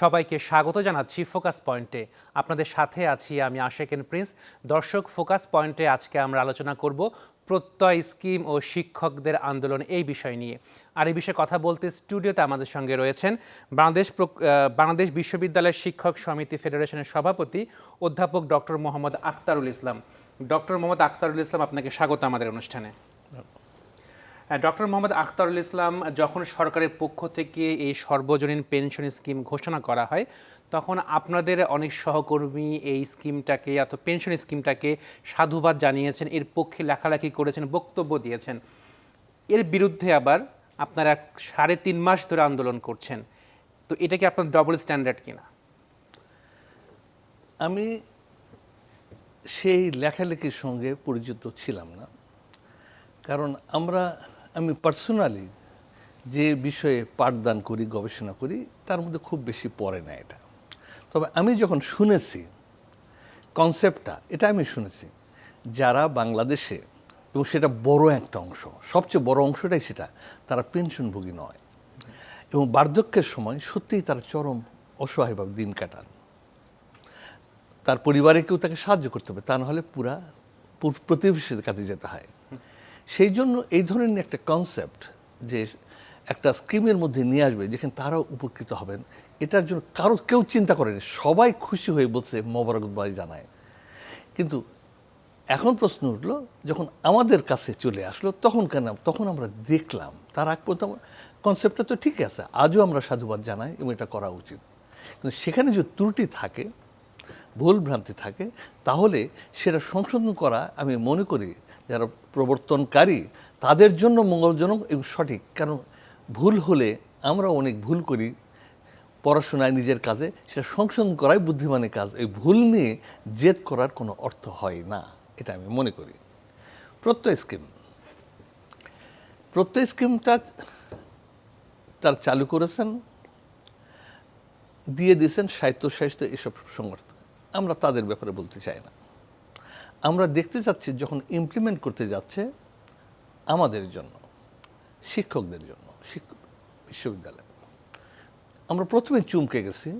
সবাইকে স্বাগত জানাচ্ছি ফোকাস পয়েন্টে। আপনাদের সাথে আছি আমি আশেকেন প্রিন্স। দর্শক, ফোকাস পয়েন্টে আজকে আমরা আলোচনা করব প্রত্যয় স্কিম ও শিক্ষকদের আন্দোলন এই বিষয় নিয়ে। আর এই বিষয়ে কথা বলতে স্টুডিওতে আমাদের সঙ্গে রয়েছেন বাংলাদেশ বাংলাদেশ বিশ্ববিদ্যালয় শিক্ষক সমিতি ফেডারেশনের সভাপতি অধ্যাপক ডক্টর মোহাম্মদ আখতারুল ইসলাম। ডক্টর মোহাম্মদ আখতারুল ইসলাম, আপনাকে স্বাগত আমাদের অনুষ্ঠানে। ডক্টর মোহাম্মদ আখতারুল ইসলাম, যখন সরকারের পক্ষ থেকে এই সর্বজনীন পেনশন স্কিম ঘোষণা করা হয়, তখন আপনাদের অনেক সহকর্মী এই স্কিমটাকে অথবা পেনশন স্কিমটাকে সাধুবাদ জানিয়েছেন, এর পক্ষে লেখালেখি করেছেন, বক্তব্য দিয়েছেন। এর বিরুদ্ধে আবার আপনারা সাড়ে তিন মাস ধরে আন্দোলন করছেন। তো এটা কি আপনার ডবল স্ট্যান্ডার্ড কিনা? আমি সেই লেখালেখির সঙ্গে পরিচিত ছিলাম না। কারণ আমরা আমি পার্সোনালি যে বিষয়ে পাঠদান করি, গবেষণা করি, তার মধ্যে খুব বেশি পড়ে না এটা। তবে আমি যখন শুনেছি কনসেপ্টটা এটা আমি শুনেছি, যারা বাংলাদেশে, এবং সেটা বড় একটা অংশ, সবচেয়ে বড় অংশটাই সেটা, তারা পেনশনভোগী নয়। এবং বার্ধক্যের সময় সত্যিই তারা চরম অসহায়ভাবে দিন কাটান। তার পরিবারে কেউ তাকে সাহায্য করতে হবে, তা নাহলে পুরা প্রতিবেশীদের কাছে যেতে হয়। সেই জন্য এই ধরনের একটা কনসেপ্ট যে একটা স্কিমের মধ্যে নিয়ে আসবে, যেখানে তারাও উপকৃত হবেন, এটার জন্য কারও কেউ চিন্তা করেনি। সবাই খুশি হয়ে বলছে মোবারকবাদ জানায়। কিন্তু এখন প্রশ্ন উঠল, যখন আমাদের কাছে চলে আসলো, তখন কেন, তখন আমরা দেখলাম, তার আগ পর্যন্ত কনসেপ্টটা তো ঠিকই আছে, আজও আমরা সাধুবাদ জানাই এবং এটা করা উচিত। কিন্তু সেখানে যে ত্রুটি থাকে, ভুল ভ্রান্তি থাকে, তাহলে সেটা সংশোধন করা আমি মনে করি, যারা প্রবর্তনকারী, তাদের জন্য মঙ্গলজনক এবং সঠিক। কারণ ভুল হলে আমরা অনেক ভুল করি। পড়াশোনায় নিজের কাজে, সেটা সংশোধন করাই বুদ্ধিমানের কাজ। এই ভুল নিয়ে জেদ করার কোনো অর্থ হয় না, এটা আমি মনে করি। প্রত্যয় স্কিম প্রত্যয় স্কিমটা তার চালু করেছেন, দিয়ে দিয়েছেন সাহিত্য সাহিত্য এসব সংগঠন। আমরা তাদের ব্যাপারে বলতে চাই না। আমরা দেখতে চাচ্ছি যখন ইমপ্লিমেন্ট করতে যাচ্ছে আমাদের জন্য শিক্ষকদের জন্য শিক্ষক বিশ্ববিদ্যালয়। আমরা প্রথমে চুমকে গেছি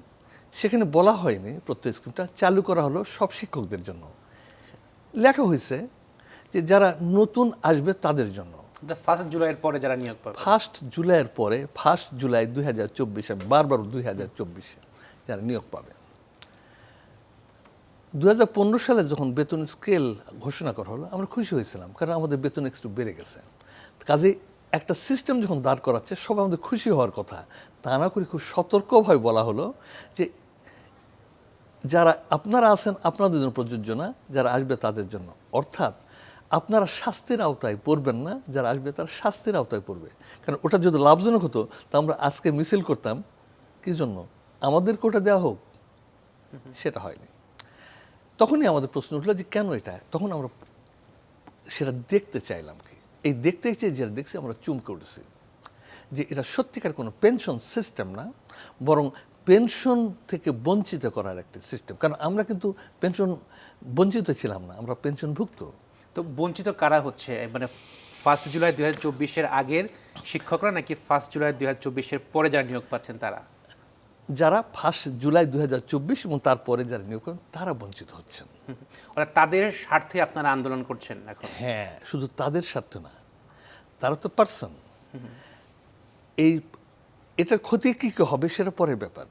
সেখানে বলা হয়নি প্রত্যয় স্কিমটা চালু করা হলো সব শিক্ষকদের জন্য। লেখা হয়েছে যে যারা নতুন আসবে তাদের জন্য। ফার্স্ট জুলাইয়ের পরে যারা নিয়োগ পাবে। ফার্স্ট জুলাইয়ের পরে ফার্স্ট জুলাই দুই হাজার চব্বিশে বারবার দুই হাজার চব্বিশে যারা নিয়োগ পাবে। দু হাজার পনেরো সালে যখন বেতন স্কেল ঘোষণা করা হলো আমরা খুশি হয়েছিলাম কারণ আমাদের বেতন একটু বেড়ে গেছে। কাজে একটা সিস্টেম যখন দাঁড় করাচ্ছে সবাই আমাদের খুশি হওয়ার কথা। তা না করে খুব সতর্কভাবে বলা হলো যে যারা আপনারা আছেন আপনাদের জন্য প্রযোজ্য না যারা আসবে তাদের জন্য। অর্থাৎ আপনারা শাস্তির আওতায় পড়বেন না যারা আসবে তারা শাস্তির আওতায় পড়বে। কারণ ওটা যদি লাভজনক হতো তা আমরা আজকে মিছিল করতাম কি জন্য? আমাদের কোটা দেওয়া হোক। সেটা হয়নি। তখনই আমাদের প্রশ্ন উঠল যে কেন এটা? তখন আমরা সেটা দেখতে চাইলাম কি? এই দেখতে চেয়ে যেটা দেখছি, আমরা চুমকে উঠেছি যে এটা সত্যিকার কোনো পেনশন সিস্টেম না, বরং পেনশন থেকে বঞ্চিত করার একটি সিস্টেম কারণ আমরা কিন্তু পেনশন বঞ্চিত ছিলাম না, আমরা পেনশনভুক্ত তো বঞ্চিত কারা হচ্ছে? মানে ফার্স্ট জুলাই দু হাজার চব্বিশের আগের শিক্ষকরা নাকি ফার্স্ট জুলাই দু হাজার চব্বিশের পরে যারা নিয়োগ পাচ্ছেন তারা? যারা ফার্স্ট জুলাই দু হাজার চব্বিশ এবং তারপরে যারা নিয়োগ করেন তারা বঞ্চিত হচ্ছেন। ওরা তাদের স্বার্থে আপনারা আন্দোলন করছেন এখন? হ্যাঁ শুধু তাদের স্বার্থে না তারা তো পার্সন এই এটার ক্ষতি কী কী হবে সেটা পরের ব্যাপার।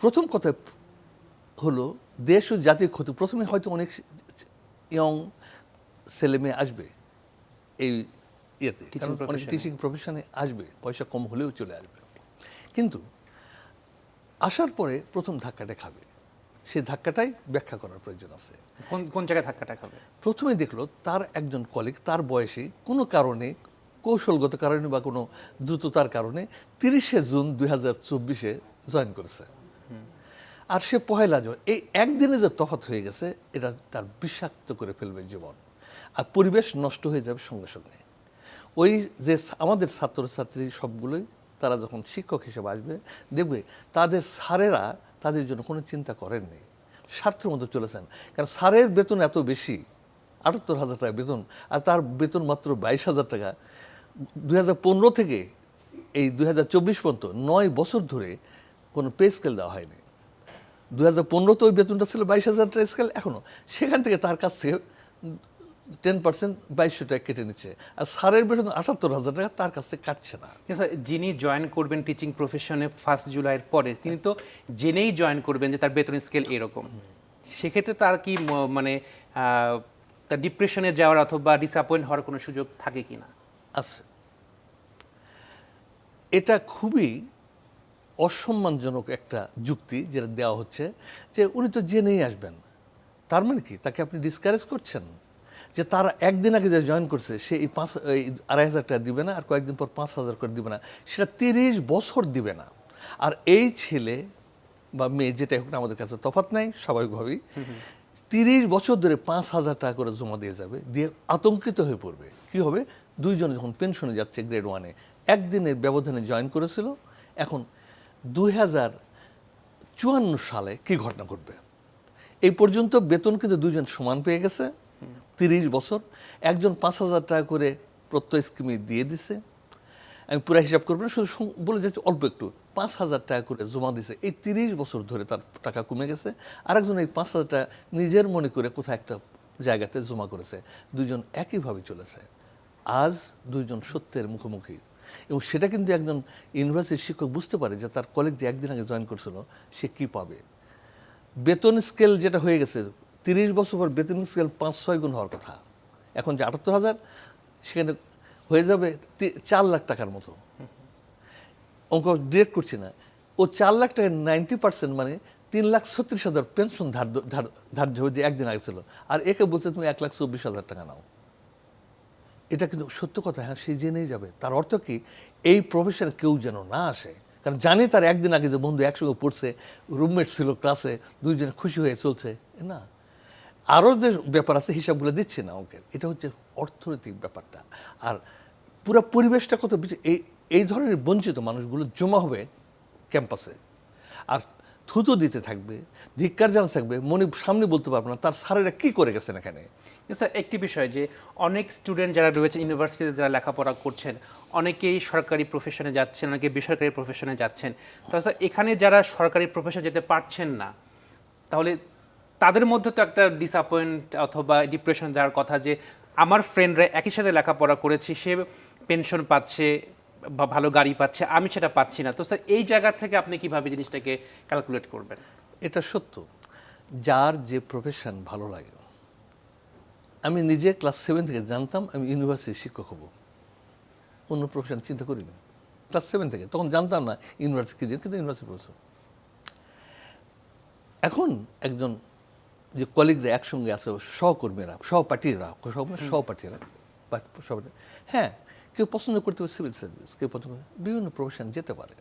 প্রথম কথা হলো দেশ ও জাতির ক্ষতি। প্রথমে হয়তো অনেক ইয়ং ছেলে মেয়ে আসবে এই ইয়েতে। টিচিং প্রফেশনে আসবে পয়সা কম হলেও চলে আসবে। কিন্তু আসার পরে প্রথম ধাক্কাটা খাবে। সে ধাক্কাটাই ব্যাখ্যা করার প্রয়োজন আছে। কোন কোন জায়গায় ধাক্কাটা খাবে? প্রথমে দেখল তার একজন কলিগ তার বয়সী কোনো কারণে কৌশলগত কারণে বা কোনো দ্রুততার কারণে তিরিশে জুন দুই হাজার চব্বিশে জয়েন করেছে। আর সে পহেলা জয় এই একদিনে যে তফাৎ হয়ে গেছে এটা তার বিষাক্ত করে ফেলবে জীবন। আর পরিবেশ নষ্ট হয়ে যাবে সঙ্গে সঙ্গে। ওই যে আমাদের ছাত্রছাত্রী সবগুলোই তারা যখন শিক্ষক হিসেবে আসবে, দেখবে তাদের স্যারেরা তাদের জন্য কোনো চিন্তা করেননি স্বার্থের মতো চলেছেন কারণ স্যারের বেতন এত বেশি, আটাত্তর হাজার টাকা বেতন, আর তার বেতন মাত্র বাইশ হাজার টাকা। দু হাজার পনেরো থেকে এই দু হাজার চব্বিশ পর্যন্ত নয় বছর ধরে কোনো পে স্কেল দেওয়া হয়নি। দু হাজার পনেরোতে ওই বেতনটা ছিল বাইশ হাজার টাকা স্কেল এখনও সেখান থেকে তার কাছ থেকে টেন পার্সেন্ট বাইশশো টাকা কেটে নিচ্ছে। আর স্যারের বেতন আটাত্তর হাজার টাকা তার কাছ থেকে কাটছে না। স্যার যিনি জয়েন করবেন টিচিং প্রফেশনে ফার্স্ট জুলাইয়ের পরে তিনি তো জেনেই জয়েন করবেন যে তার বেতন স্কেল এরকম। সেক্ষেত্রে তার কি মানে তার ডিপ্রেশনে যাওয়ার অথবা ডিসঅ্যাপয়েন্ট হওয়ার কোনো সুযোগ থাকে কি না? আছে। এটা খুবই অসম্মানজনক একটা যুক্তি যেটা দেওয়া হচ্ছে যে উনি তো জেনেই আসবেন। তার মানে কি? তাকে আপনি ডিসকারেজ করছেন? যে তারা একদিন আগে যে জয়েন করছে, সে এই পাঁচ, এই আড়াই হাজার টাকা দিবে না, আর কয়েকদিন পর পাঁচ হাজার করে দিবে না। সেটা তিরিশ বছর দিবে না। আর এই ছেলে বা মেয়ে যেটা হোক না আমাদের কাছে তফাৎ নাই স্বাভাবিকভাবেই তিরিশ বছর ধরে পাঁচ হাজার টাকা করে জমা দিয়ে যাবে, দিয়ে আতঙ্কিত হয়ে পড়বে। কি হবে? দুইজনে যখন পেনশনে যাচ্ছে গ্রেড ওয়ানে একদিনের ব্যবধানে জয়েন করেছিল। এখন দুই হাজার চুয়ান্ন সালে কি ঘটনা ঘটবে? এই পর্যন্ত বেতন কিন্তু দুজন সমান পেয়ে গেছে। তিরিশ বছর একজন পাঁচ হাজার টাকা করে প্রত্যয় স্কিমে দিয়ে দিছে। আমি পুরো হিসাব করব না, শুধু বলে যাচ্ছে অল্প একটু। পাঁচ হাজার টাকা করে জমা দিছে। এই তিরিশ বছর ধরে তার টাকা কমে গেছে। আরেকজন এই পাঁচ হাজার টাকা নিজের মনে করে কোথাও একটা জায়গাতে জমা করেছে। দুজন একইভাবে চলেছে। আজ দুজন সত্যের মুখোমুখি। এবং সেটা কিন্তু একজন ইউনিভার্সিটির শিক্ষক বুঝতে পারে যে তার কলেজ যে একদিন আগে জয়েন করছিল, সে কি পাবে? বেতন স্কেল যেটা হয়ে গেছে তিরিশ বছর পর বেতন স্কেল পাঁচ, ছয় গুণ হওয়ার কথা। এখন যে আটাত্তর হাজার, সেখানে হয়ে যাবে চার লাখ টাকার মতো। অঙ্ক ডিরেক্ট করছি না। ও চার লাখ টাকা নাইনটি পার্সেন্ট মানে তিন লাখ ছত্রিশ হাজার পেনশন ধার ধার, ধার্য হয়ে যে একদিন আগে ছিল। আর একে বলছে তুমি এক লাখ চব্বিশ হাজার টাকা নাও। এটা কিন্তু সত্য কথা হ্যাঁ সে জেনেই যাবে। তার অর্থ কি? এই প্রফেশনে কেউ যেন না আসে। কারণ জানে তার একদিন আগে যে বন্ধু একসঙ্গে পড়ছে রুমমেট ছিল ক্লাসে দুইজনে খুশি হয়ে চলছে। না। আরও যে ব্যাপার আছে, হিসাবগুলো দিচ্ছে না অঙ্কের এটা হচ্ছে অর্থনৈতিক ব্যাপারটা। আর পুরো পরিবেশটা কত এই এই ধরনের বঞ্চিত মানুষগুলো জমা হবে ক্যাম্পাসে। আর থুতু দিতে থাকবে, ধিক্কার জানা থাকবে, মনে সামনে বলতে পারবে না, তার স্যারেরা কি করে গেছেন এখানে? স্যার একটি বিষয় যে অনেক স্টুডেন্ট যারা রয়েছে ইউনিভার্সিটিতে যারা লেখাপড়া করছেন, অনেকেই সরকারি প্রফেশনে যাচ্ছেন, অনেকে বেসরকারি প্রফেশনে যাচ্ছেন। স্যার এখানে যারা সরকারি প্রফেশনে যেতে পারছেন না, তাহলে তাদের মধ্যে তো একটা ডিসঅ্যাপয়েন্ট অথবা ডিপ্রেশন যাওয়ার কথা যে আমার ফ্রেন্ডরা একই সাথে লেখাপড়া করেছি, সে পেনশন পাচ্ছে বা ভালো গাড়ি পাচ্ছে, আমি সেটা পাচ্ছি না। তো স্যার এই জায়গা থেকে আপনি কীভাবে জিনিসটাকে ক্যালকুলেট করবেন? এটা সত্য। যার যে প্রফেশন ভালো লাগে। আমি নিজে ক্লাস সেভেন থেকে জানতাম, আমি ইউনিভার্সিটির শিক্ষক হব। অন্য প্রফেশন চিন্তা করিনি। ক্লাস সেভেন থেকে। তখন জানতাম না ইউনিভার্সিটি কিন্তু ইউনিভার্সিটি প্রফেসর এখন একজন যে কলিগরা একসঙ্গে আছে সহকর্মীরা সহপাঠীরা সহ- সহপাঠীরা পাঠ- সহপাঠী হ্যাঁ কেউ পছন্দ করতে পারে সিভিল সার্ভিস কেউ পছন্দ করে বিভিন্ন প্রফেশন যেতে পারে।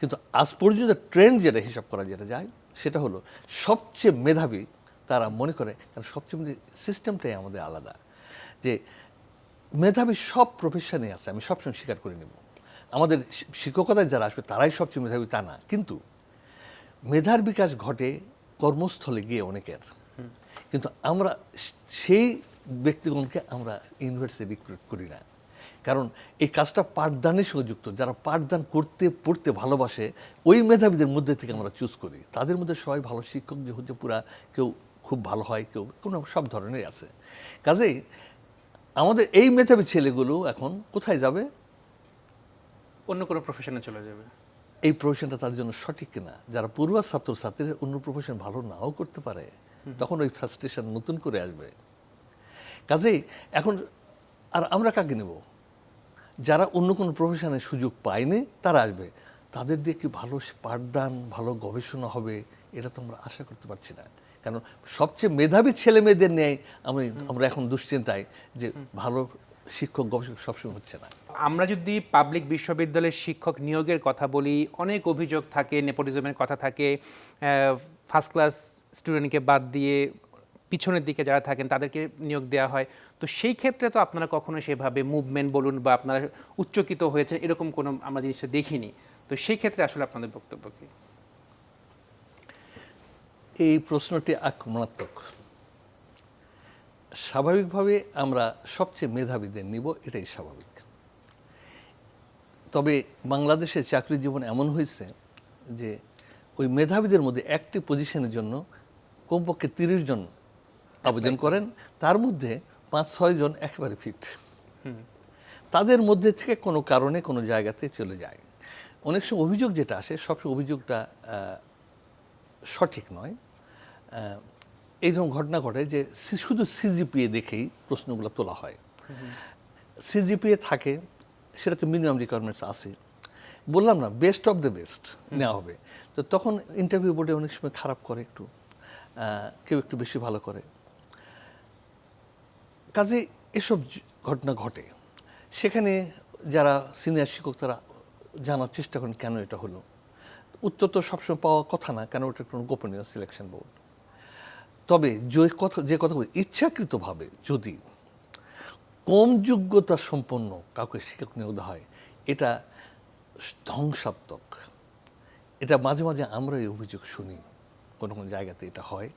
কিন্তু আজ পর্যন্ত ট্রেন্ড যেটা হিসাব করা যেটা যায় সেটা হলো সবচেয়ে মেধাবী তারা মনে করে কারণ সবচেয়ে মেধাবী সিস্টেমটাই আমাদের আলাদা যে মেধাবী সব প্রফেশনে আছে আমি সবসময় স্বীকার করে নেব। আমাদের শিক্ষকতায় যারা আসবে তারাই সবচেয়ে মেধাবী তা না। কিন্তু মেধার বিকাশ ঘটে কর্মস্থলে গিয়ে অনেকের। কিন্তু আমরা সেই ব্যক্তিগণকে আমরা ইউনিভার্সিটি রিক্রুট করি না। কারণ এই কাজটা পাঠদানের সঙ্গে যুক্ত। যারা পাঠদান করতে, পড়তে ভালোবাসে, ওই মেধাবীদের মধ্যে থেকে আমরা চুজ করি। তাদের মধ্যে সবাই ভালো শিক্ষক যে হচ্ছে পুরা কেউ খুব ভালো হয়, কেউ কোনো সব ধরনের আছে। কাজেই আমাদের এই মেধাবী ছেলেগুলো এখন কোথায় যাবে? অন্য কোনো প্রফেশনে চলে যাবে। এই প্রফেশনটা তাদের জন্য সঠিক কিনা? যারা পড়ুয়া ছাত্র ছাত্রীরা অন্য প্রফেশন ভালো নাও করতে পারে তখন ওই ফ্রাস্ট্রেশন নতুন করে আসবে। কাজেই এখন আর আমরা কাকে নেব? যারা অন্য কোনো প্রফেশনের সুযোগ পায়নি তারা আসবে। তাদের দিয়ে কি ভালো পাঠদান ভালো গবেষণা হবে? এটা তো আমরা আশা করতে পারছি না। কারণ সবচেয়ে মেধাবী ছেলে মেয়েদের নেই আমি আমরা এখন দুশ্চিন্তায় যে ভালো শিক্ষক গবেষক সবসময় হচ্ছে না। আমরা যদি পাবলিক বিশ্ববিদ্যালয়ের শিক্ষক নিয়োগের কথা বলি অনেক অভিযোগ থাকে নেপোটিজমের কথা থাকে ফার্স্ট ক্লাস স্টুডেন্টকে বাদ দিয়ে পিছনের দিকে যারা থাকেন তাদেরকে নিয়োগ দেওয়া হয়। তো সেই ক্ষেত্রে তো আপনারা কখনো সেভাবে মুভমেন্ট বলুন বা আপনারা উচ্চকিত হয়েছেন এরকম কোনো আমরা জিনিসটা দেখিনি। তো সেই ক্ষেত্রে আসলে আপনাদের বক্তব্য কি? এই প্রশ্নটি আক্রমণাত্মক। স্বাভাবিকভাবে আমরা সবচেয়ে মেধাবীদের নিব এটাই স্বাভাবিক। তবে বাংলাদেশের চাকরি জীবন এমন হয়েছে যে ওই মেধাবীদের মধ্যে একটি পজিশনের জন্য কমপক্ষে তিরিশ জন আবেদন করেন তার মধ্যে পাঁচ ছয় জন একেবারে ফিট তাদের মধ্যে থেকে কোনো কারণে কোনো জায়গাতে চলে যায়। অনেক সময় অভিযোগ যেটা আসে সবসময় অভিযোগটা সঠিক নয়। আহ, এইরকম ঘটনা ঘটে যে শুধু সিজিপিএ দেখেই প্রশ্নগুলো তোলা হয়। সিজিপিএ থাকে সেটা তো মিনিমাম রিকোয়ারমেন্টস আছে। বললাম না বেস্ট অফ দ্য বেস্ট নেওয়া হবে। তো তখন ইন্টারভিউ বোর্ডে অনেক সময় খারাপ করে একটু কেউ একটু বেশি ভালো করে। কাজে এসব ঘটনা ঘটে। সেখানে যারা সিনিয়র শিক্ষক তারা জানার চেষ্টা করেন কেন এটা হলো। উত্তর তো সবসময় পাওয়া কথা না কেন ওটা কোনো গোপনীয় সিলেকশন বোর্ড তবে যে কথা যে কথা বলি, ইচ্ছাকৃতভাবে যদি কম যোগ্যতা সম্পন্ন কাউকে শিক্ষক নিয়োগ হয় এটা ধ্বংসাত্মক। এটা মাঝে মাঝে আমরা এই অভিযোগ শুনি কোনো কোনো জায়গাতে এটা হয়।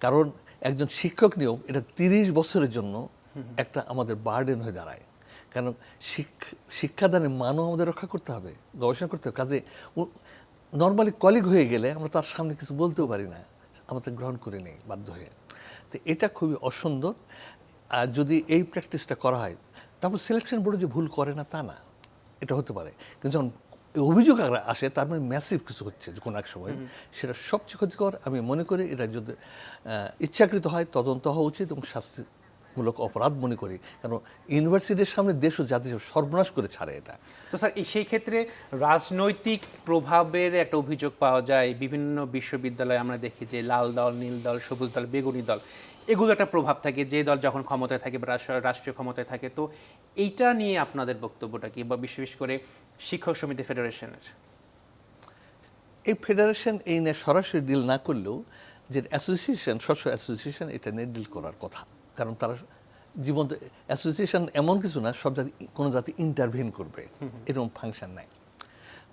কারণ একজন শিক্ষক নিয়োগ এটা তিরিশ বছরের জন্য একটা আমাদের বার্ডেন হয়ে দাঁড়ায়। কারণ শিক্ষা শিক্ষাদানের মানও আমাদের রক্ষা করতে হবে গবেষণা করতে হবে। কাজে নর্মালি কলিগ হয়ে গেলে আমরা তার সামনে কিছু বলতেও পারি না। আমাদের গ্রহণ করে নেই বাধ্য হয়ে। তো এটা খুবই অসুন্দর। আর যদি এই প্র্যাকটিসটা করা হয় তারপর সিলেকশন বোর্ডে যে ভুল করে না তা না। এটা হতে পারে। কিন্তু যখন অভিযোগ আসে তার মানে ম্যাসিভ কিছু হচ্ছে যে কোনো এক সময়। সেটা সবচেয়ে ক্ষতিকর। আমি মনে করি এটা যদি ইচ্ছাকৃত হয় তদন্ত হওয়া উচিত এবং শাস্তিমূলক অপরাধ মনে করি। কারণ ইউনিভার্সিটির সামনে দেশ ও জাতি সর্বনাশ করে ছাড়ে এটা। তো স্যার এই সেই ক্ষেত্রে রাজনৈতিক প্রভাবের একটা অভিযোগ পাওয়া যায়। বিভিন্ন বিশ্ববিদ্যালয়ে আমরা দেখি যে লাল দল নীল দল সবুজ দল বেগুনি দল এগুলো একটা প্রভাব থাকে। যে দল যখন ক্ষমতায় থাকে বা রাষ্ট্রীয় ক্ষমতায় থাকে তো এইটা নিয়ে আপনাদের বক্তব্যটা কি? বা বিশেষ করে শিক্ষক সমিতি ফেডারেশনের? এই ফেডারেশন এই নিয়ে সরাসরি ডিল না করলেও যে অ্যাসোসিয়েশন স্বচ্ছ অ্যাসোসিয়েশন এটা নিয়ে ডিল করার কথা। কারণ তারা জীবন অ্যাসোসিয়েশন এমন কিছু না, সব জাতি, কোনো জাতি ইন্টারভিন করবে। এরকম ফাংশন নাই।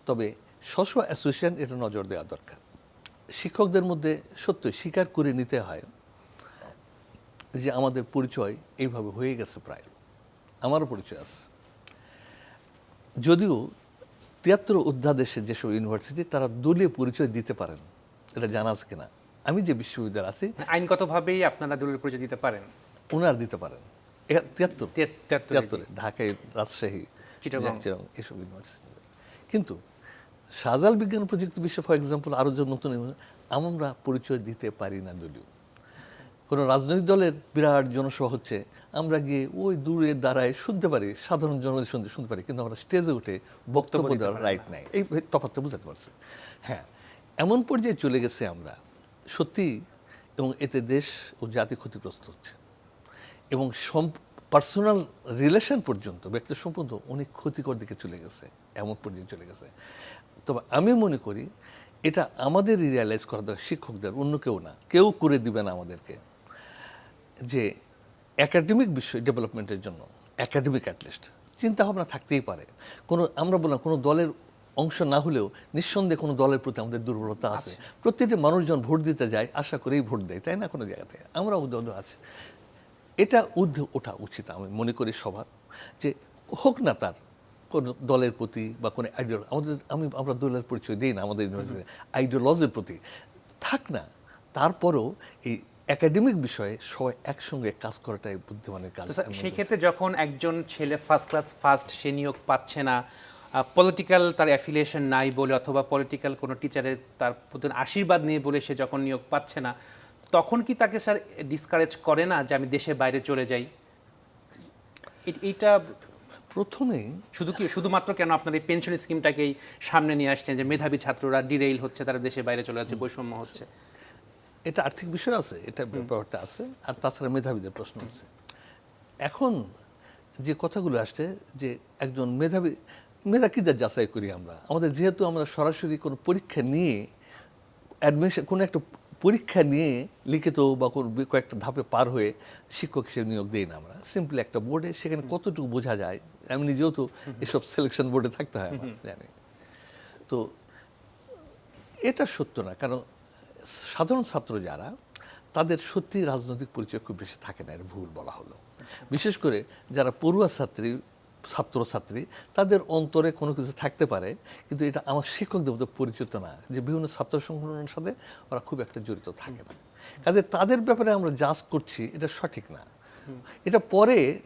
তবে স্বস্ব অ্যাসোসিয়েশন এটা নজর দেওয়া দরকার। শিক্ষকদের মধ্যে সত্যই স্বীকার করে নিতে হয় যে আমাদের পরিচয় এইভাবে হয়ে গেছে প্রায়। আমারও পরিচয় আছে। যদিও তিয়াত্তর অধ্যাদেশে যেসব ইউনিভার্সিটি তারা দলীয় পরিচয় দিতে পারেন। এটা জানা আছে কিনা? আমি যে বিশ্ববিদ্যালয় আছি আইনগতভাবেই আপনারা দলের পরিচয় দিতে পারেন। ওনার দিতে পারেন। তিয়াত্তর। তিয়াত- তিয়াত্তরে, ঢাকায় রাজশাহী চিটাগং। এসব ইউনিভার্সিটি। কিন্তু শাহজাল বিজ্ঞান প্রযুক্তি বিশ্ব ফর এক্সাম্পল আরও যে নতুন আমরা পরিচয় দিতে পারি না দলীয় কোনো রাজনৈতিক দলের বিরাট জনসভা হচ্ছে আমরা গিয়ে ওই দূরে দাঁড়ায় শুনতে পারি সাধারণ জনগণ শুনতে শুনতে পারি কিন্তু আমরা স্টেজে উঠে বক্তব্য দেওয়ার রাইট নাই। এই তফাৎটা বুঝাতে পারছি। হ্যাঁ এমন পর্যায়ে চলে গেছে আমরা। সত্যি এবং এতে দেশ ও জাতি ক্ষতিগ্রস্ত হচ্ছে। এবং পার্সোনাল রিলেশন পর্যন্ত ব্যক্তি সম্পর্ক অনেক ক্ষতিকর দিকে চলে গেছে এমন পর্যন্ত চলে গেছে। তবে আমি মনে করি এটা আমাদের রিয়ালাইজ করা দরকার শিক্ষকদের অন্য কেউ না। কেউ করে দিবে না আমাদেরকে। যে একাডেমিক বিষয় ডেভেলপমেন্টের জন্য একাডেমিক অ্যাটলিস্ট চিন্তা ভাবনা থাকতেই পারে। কোনো আমরা বললাম কোনো দলের অংশ না হলেও নিঃসন্দেহে কোনো দলের প্রতি আমাদের দুর্বলতা আছে। প্রত্যেকটি মানুষজন ভোট দিতে যায় আশা করেই ভোট দেয় তাই না কোনো জায়গাতে? আমরা উদ্যোগ আছে। এটা ঊর্ধ্বে ওঠা উচিত আমি মনে করি সবার, যে হোক না তার, কোন দলের প্রতি বা কোনো আইডিয়াল আমাদের, আমি, আমরা দলের পরিচয় দিই না, আমাদের ইউনিভার্সিটি আইডিওলজির প্রতি। থাক না, তারপরেও এই একাডেমিক বিষয়ে সবাই একসঙ্গে কাজ করাটাই বুদ্ধিমানের কাজ। সেই ক্ষেত্রে যখন একজন ছেলে ফার্স্ট ক্লাস ফার্স্ট সে নিয়োগ পাচ্ছে না পলিটিক্যাল তার অ্যাফিলিয়েশন নাই বলে অথবা পলিটিক্যাল কোনো টিচারের তার প্রতি আশীর্বাদ নেই বলে সে যখন নিয়োগ পাচ্ছে না তখন কি তাকে স্যার ডিসকারেজ করে না যে আমি দেশের বাইরে চলে যাই? এইটা প্রথমেই শুধু কি শুধুমাত্র কেন আপনার এই পেনশন স্কিমটাকেই সামনে নিয়ে আসছেন যে মেধাবী ছাত্ররা ডিরেইল হচ্ছে তারা দেশের বাইরে চলে যাচ্ছে বৈষম্য হচ্ছে? এটা আর্থিক বিষয় আছে এটা ব্যাপারটা আছে আর তাছাড়া মেধাবীদের প্রশ্ন আছে। এখন যে কথাগুলো আসছে যে একজন মেধাবী মেধা কিদের যাচাই করি আমরা? আমাদের যেহেতু আমরা সরাসরি কোনো পরীক্ষা নিয়ে অ্যাডমিশন কোনো একটা পরীক্ষা নিয়ে লিখিত বা কোনো কয়েকটা ধাপে পার হয়ে শিক্ষক হিসেবে নিয়োগ দিই না আমরা। সিম্পলি একটা বোর্ডে সেখানে কতটুকু বোঝা যায়? আমি নিজেও তো এসব সিলেকশন বোর্ডে থাকতে হয় জানি। তো এটা সত্য না কারণ সাধারণ ছাত্র যারা তাদের সত্যি রাজনৈতিক পরিচয় খুব বেশি থাকে না এর ভুল বলা হলো। বিশেষ করে যারা পড়ুয়া ছাত্রী ছাত্রছাত্রী তাদের অন্তরে কোনো কিছু থাকতে পারে কিন্তু এটা আমার শিক্ষকদের মধ্যে পরিচিত না যে বিভিন্ন ছাত্র সংগঠনের সাথে ওরা খুব একটা জড়িত থাকে না। কাজে তাদের ব্যাপারে আমরা জাজ করছি এটা সঠিক না। এটা পরে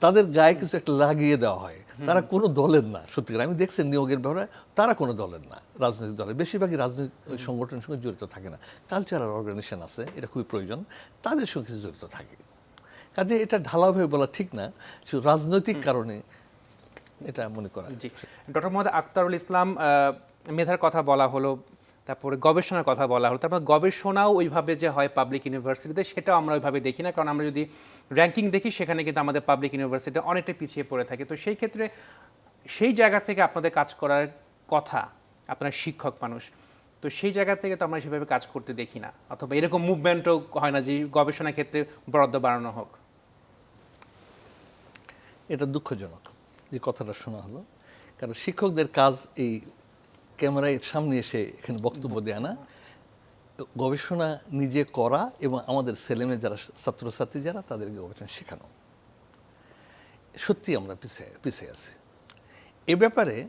তাদের গায়ে কিছু একটা লাগিয়ে দেওয়া হয়। তারা কোনো দলের না সত্যিকার। আমি দেখছি নিয়োগের ব্যাপারে তারা কোনো দলের না রাজনৈতিক দলের। বেশিরভাগই রাজনৈতিক সংগঠনের সঙ্গে জড়িত থাকে না। কালচারাল অর্গানাইজেশন আছে এটা খুবই প্রয়োজন। তাদের সঙ্গে কিছু জড়িত থাকে। কাজে এটা ঢালাওভাবে বলা ঠিক না শুধু রাজনৈতিক কারণে এটা মনে করা জি। ডক্টর মোহাম্মদ আক্তারুল ইসলাম মেধার কথা বলা হলো তারপরে গবেষণার কথা বলা হলো তারপর গবেষণাও ওইভাবে যে হয় পাবলিক ইউনিভার্সিটিতে সেটাও আমরা ওইভাবে দেখি না কারণ আমরা যদি র্যাঙ্কিং দেখি সেখানে কিন্তু আমাদের পাবলিক ইউনিভার্সিটি অনেকটা পিছিয়ে পড়ে থাকে। তো সেই ক্ষেত্রে সেই জায়গা থেকে আপনাদের কাজ করার কথা আপনার শিক্ষক মানুষ তো সেই জায়গা থেকে তো আমরা সেভাবে কাজ করতে দেখি না অথবা এরকম মুভমেন্টও হয় না যে গবেষণা ক্ষেত্রে বরাদ্দ বাড়ানো হোক। এটা দুঃখজনক যে কথাটা শোনা হলো। কারণ শিক্ষকদের কাজ এই ক্যামেরায় সামনে এসে এখানে বক্তব্য দেয় না। গবেষণা নিজে করা এবং আমাদের ছেলেমেয়ে যারা ছাত্রছাত্রী যারা, তাদেরকে গবেষণা শেখানো। সত্যি আমরা পিছিয়ে পিছিয়ে আছি। এ ব্যাপারে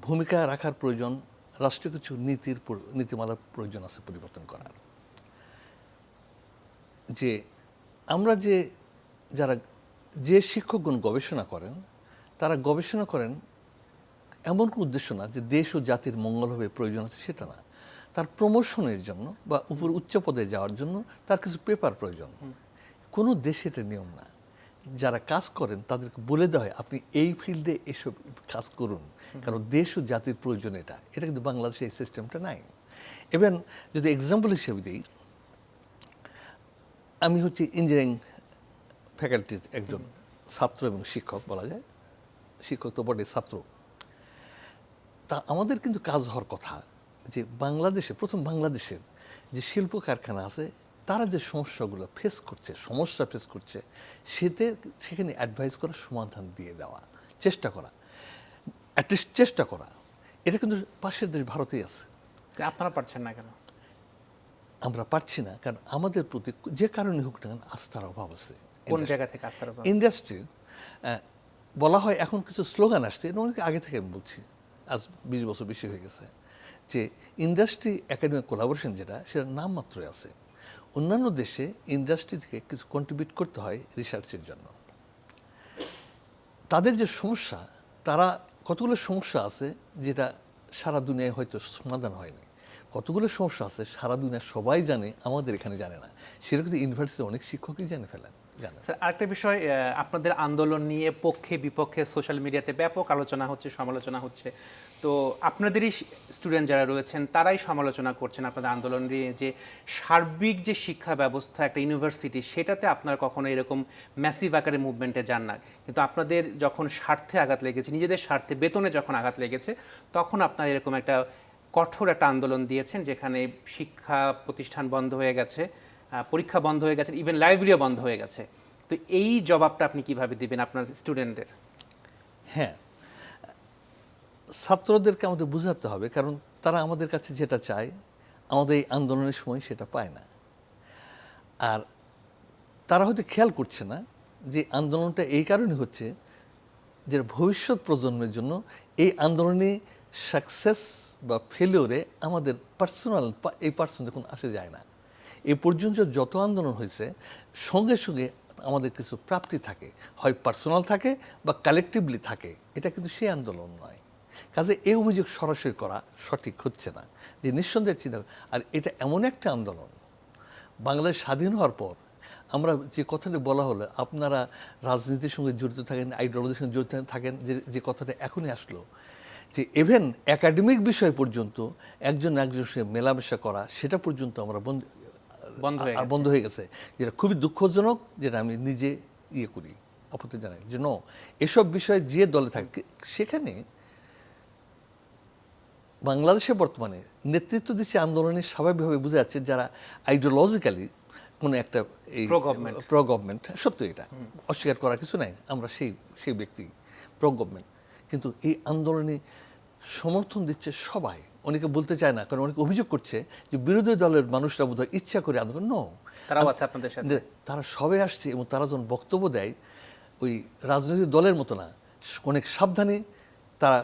ভূমিকা রাখার প্রয়োজন, রাষ্ট্রীয় কিছু নীতির নীতিমালার প্রয়োজন আছে পরিবর্তন করার। যে আমরা যে যারা যে শিক্ষকগণ গবেষণা করেন তারা গবেষণা করেন এমন কোনো উদ্দেশ্য না যে দেশ ও জাতির মঙ্গল হবে প্রয়োজন আছে সেটা না। তার প্রমোশনের জন্য বা উপর উচ্চ পদে যাওয়ার জন্য তার কিছু পেপার প্রয়োজন। কোনো দেশে এটা নিয়ম না। যারা কাজ করেন তাদেরকে বলে দেওয়া হয় আপনি এই ফিল্ডে এসব কাজ করুন। কারণ দেশ ও জাতির প্রয়োজন এটা। এটা কিন্তু বাংলাদেশে এই সিস্টেমটা নাই। ইভেন যদি এক্সাম্পল হিসেবে দিই আমি হচ্ছে ইঞ্জিনিয়ারিং ফ্যাকাল্টির একজন ছাত্র এবং শিক্ষক বলা যায়। শিক্ষক তো বটে ছাত্র। তা আমাদের কিন্তু কাজ হওয়ার কথা যে বাংলাদেশে প্রথম বাংলাদেশের যে শিল্প কারখানা আছে তারা যে সমস্যাগুলো ফেস করছে সমস্যা ফেস করছে সেতে সেখানে অ্যাডভাইস করা সমাধান দিয়ে দেওয়া চেষ্টা করা অ্যাটলিস্ট চেষ্টা করা। এটা কিন্তু পাশের দেশ ভারতেই আছে। আপনারা পারছেন না কেন? আমরা পারছি না কারণ আমাদের প্রতি যে কারণে হোক না কেন আস্থার অভাব আছে। কোন জায়গা থেকে আস্থার উপর ইন্ডাস্ট্রির বলা হয় এখন কিছু স্লোগান আসছে এটা অনেক আগে থেকে আমি বলছি আজ বিশ বছর বেশি হয়ে গেছে যে ইন্ডাস্ট্রি একাডেমিক কোলাবোরেশন যেটা সেটা নাম মাত্রই আছে। অন্যান্য দেশে ইন্ডাস্ট্রি থেকে কিছু কন্ট্রিবিউট করতে হয় রিসার্চের জন্য। তাদের যে সমস্যা তারা কতগুলো সমস্যা আছে যেটা সারা দুনিয়ায় হয়তো সমাধান হয়নি? কতগুলো সমস্যা আছে সারা দুনিয়া সবাই জানে আমাদের এখানে জানে না। সেরকম ইউনিভার্সিটি অনেক শিক্ষকই জেনে ফেলেন। স্যার, আরেকটা বিষয় আপনাদের আন্দোলন নিয়ে পক্ষে বিপক্ষে সোশ্যাল মিডিয়াতে ব্যাপক আলোচনা হচ্ছে, সমালোচনা হচ্ছে। তো আপনাদেরই স্টুডেন্ট যারা রয়েছেন, তারাই সমালোচনা করছেন আপনাদের আন্দোলন নিয়ে যে সার্বিক যে শিক্ষা ব্যবস্থা একটা ইউনিভার্সিটি সেটাতে আপনারা কখনো এরকম ম্যাসিভ আকারে মুভমেন্টে যান না। কিন্তু আপনাদের যখন স্বার্থে আঘাত লেগেছে, নিজেদের স্বার্থে বেতনে যখন আঘাত লেগেছে, তখন আপনারা এরকম একটা কঠোর একটা আন্দোলন দিয়েছেন, যেখানে শিক্ষা প্রতিষ্ঠান বন্ধ হয়ে গেছে। পরীক্ষা বন্ধ হয়ে গেছে ইভেন লাইব্রেরিও বন্ধ হয়ে গেছে। তো এই জবাবটা আপনি কীভাবে দিবেন আপনার স্টুডেন্টদের হ্যাঁ। ছাত্রদেরকে আমাদের বোঝাতে হবে, কারণ তারা আমাদের কাছে যেটা চায়, আমাদের এই আন্দোলনের সময় সেটা পায় না। আর তারা হয়তো খেয়াল করছে না যে আন্দোলনটা এই কারণে হচ্ছে যে ভবিষ্যৎ প্রজন্মের জন্য এই আন্দোলনে সাকসেস বা ফেলিওরে আমাদের পার্সোনাল এই পার্সন যখন আসে যায় না। এ পর্যন্ত যত আন্দোলন হয়েছে, সঙ্গে সঙ্গে আমাদের কিছু প্রাপ্তি থাকে। হয় পার্সোনাল থাকে বা কালেকটিভলি থাকে। এটা কিন্তু সেই আন্দোলন নয়। কাজে এই অভিযোগ সরাসরি করা সঠিক হচ্ছে না। যে নিঃসন্দেহে চিন্তা আর এটা এমন একটা আন্দোলন। বাংলাদেশ স্বাধীন হওয়ার পর আমরা যে কথাটি বলা হলো, আপনারা রাজনীতির সঙ্গে জড়িত থাকেন আইডিওলজির সঙ্গে জড়িত থাকেন, যে যে কথাটা এখনই আসলো, যে ইভেন একাডেমিক বিষয় পর্যন্ত একজন একজনের সঙ্গে মেলামেশা করা, সেটা পর্যন্ত আমরা বন্ধ বন্ধ হয়ে গেছে। যেটা খুবই দুঃখজনক যেটা আমি নিজে ইয়ে করি আপত্তি জানাই যে ন এসব বিষয়ে যে দলে থাকে সেখানে বাংলাদেশে বর্তমানে নেতৃত্ব দিচ্ছে আন্দোলনে স্বাভাবিকভাবে বোঝা যাচ্ছে যারা আইডিওলজিক্যালি কোনো একটা এই। প্রো গভর্নমেন্ট সত্য এটা। অস্বীকার করার কিছু নাই আমরা সেই সেই ব্যক্তি প্রো গভর্নমেন্ট কিন্তু এই আন্দোলনে সমর্থন দিচ্ছে সবাই। অনেকে বলতে চায় না কারণ অনেকে অভিযোগ করছে যে বিরোধী দলের মানুষরা বোধহয় ইচ্ছা করে আন্দোলন নো তারাও আছে আপনাদের সাথে। তারা সবে আসছে এবং তারা যখন বক্তব্য দেয় ওই রাজনৈতিক দলের মতো না অনেক সাবধানে তারা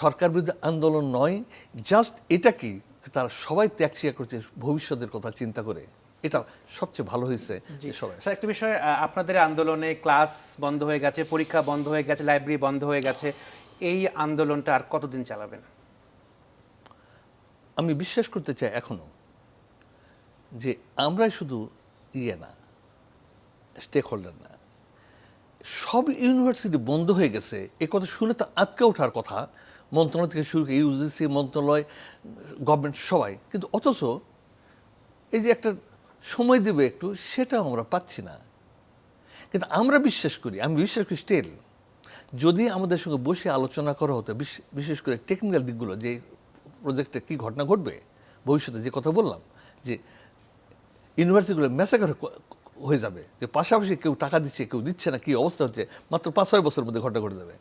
সরকার বিরুদ্ধে আন্দোলন নয় জাস্ট এটা কি তারা সবাই ত্যাগ স্বীকার করছে ভবিষ্যতের কথা চিন্তা করে। এটা সবচেয়ে ভালো হয়েছে স্যার একটা বিষয় আপনাদের আন্দোলনে ক্লাস বন্ধ হয়ে গেছে পরীক্ষা বন্ধ হয়ে গেছে লাইব্রেরি বন্ধ হয়ে গেছে এই আন্দোলনটা আর কতদিন চালাবেন? আমি বিশ্বাস করতে চাই এখনও যে আমরাই শুধু ইয়ে না স্টেক হোল্ডার না। সব ইউনিভার্সিটি বন্ধ হয়ে গেছে। এ কথা শুনে তো আটকে ওঠার কথা। মন্ত্রণালয় থেকে শুরু করে ইউজিসি মন্ত্রণালয় গভর্নমেন্ট সবাই। কিন্তু অথচ এই যে একটা সময় দেবে একটু, সেটাও আমরা পাচ্ছি না। কিন্তু আমরা বিশ্বাস করি, আমি বিশ্বাস করি স্টিল যদি আমাদের সঙ্গে বসে আলোচনা করা হতো, বিশ- বিশেষ করে টেকনিক্যাল দিকগুলো, যে প্রজেক্টে কি ঘটনা ঘটবে? ভবিষ্যতে যে কথা বললাম, যে ইউনিভার্সিটিগুলো ম্যাসাকার হয়ে যাবে, যে পাশাপাশি কেউ টাকা দিচ্ছে, কেউ দিচ্ছে না, কি অবস্থা হচ্ছে, মাত্র পাঁচ ছয় বছরের মধ্যে ঘটনা ঘটে যাবে।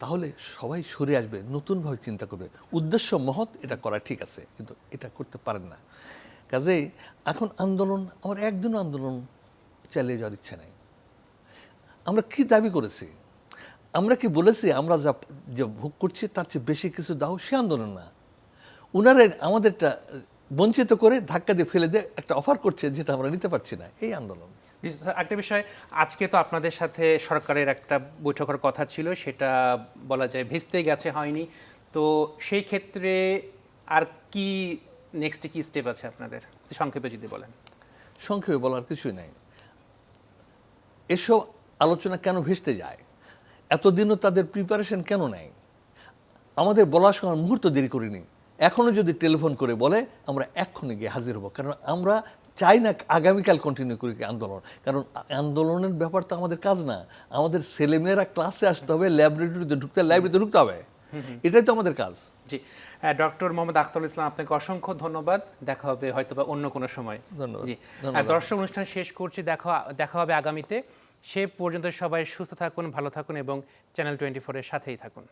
তাহলে সবাই সরে আসবে, নতুনভাবে চিন্তা করবে। উদ্দেশ্য মহৎ, এটা করা ঠিক আছে, কিন্তু এটা করতে পারেন না। কাজেই এখন আন্দোলন, আমার একদিনও আন্দোলন চালিয়ে যাওয়ার ইচ্ছে নাই। আমরা কি দাবি করেছি? আমরা কি বলেছি, আমরা যা, যে ভোগ করছি, তার চেয়ে বেশি কিছু দাও, সে আন্দোলন না। উনারা আমাদেরটা বঞ্চিত করে ধাক্কা দিয়ে ফেলে দিয়ে একটা অফার করছে যেটা আমরা নিতে পারছি না এই আন্দোলন। একটা বিষয় আজকে তো আপনাদের সাথে সরকারের একটা বৈঠকের কথা ছিল সেটা বলা যায় ভেস্তে গেছে হয়নি। তো সেই ক্ষেত্রে আর কি নেক্সটে কি স্টেপ আছে আপনাদের? সংক্ষেপে যদি বলেন। সংক্ষেপে বলার কিছুই নাই। এসব আলোচনা কেন ভেস্তে যায়? এতদিনও তাদের প্রিপারেশন কেন নেয় আমাদের বলার সময় মুহূর্ত দেরি করিনি। এখনও যদি টেলিফোন করে বলে আমরা এক্ষুনি গিয়ে হাজির হব। কারণ আমরা চাই না আগামীকাল কন্টিনিউ করি আন্দোলন। কারণ আন্দোলনের ব্যাপার তো আমাদের কাজ না। আমাদের ছেলেমেয়েরা ক্লাসে আসতে হবে ল্যাবরেটরিতে ঢুকতে লাইব্রেরিতে ঢুকতে হবে। এটাই তো আমাদের কাজ। জি। ডক্টর মোহাম্মদ আখতারুল ইসলাম আপনাকে অসংখ্য ধন্যবাদ। দেখা হবে হয়তো বা অন্য কোনো সময়। ধন্যবাদ। জি। ধন্যবাদ। দর্শক অনুষ্ঠান শেষ করছি। দেখা দেখা হবে আগামীতে। সে পর্যন্ত সবাই সুস্থ থাকুন ভালো থাকুন এবং চ্যানেল টোয়েন্টি ফোরের সাথেই থাকুন।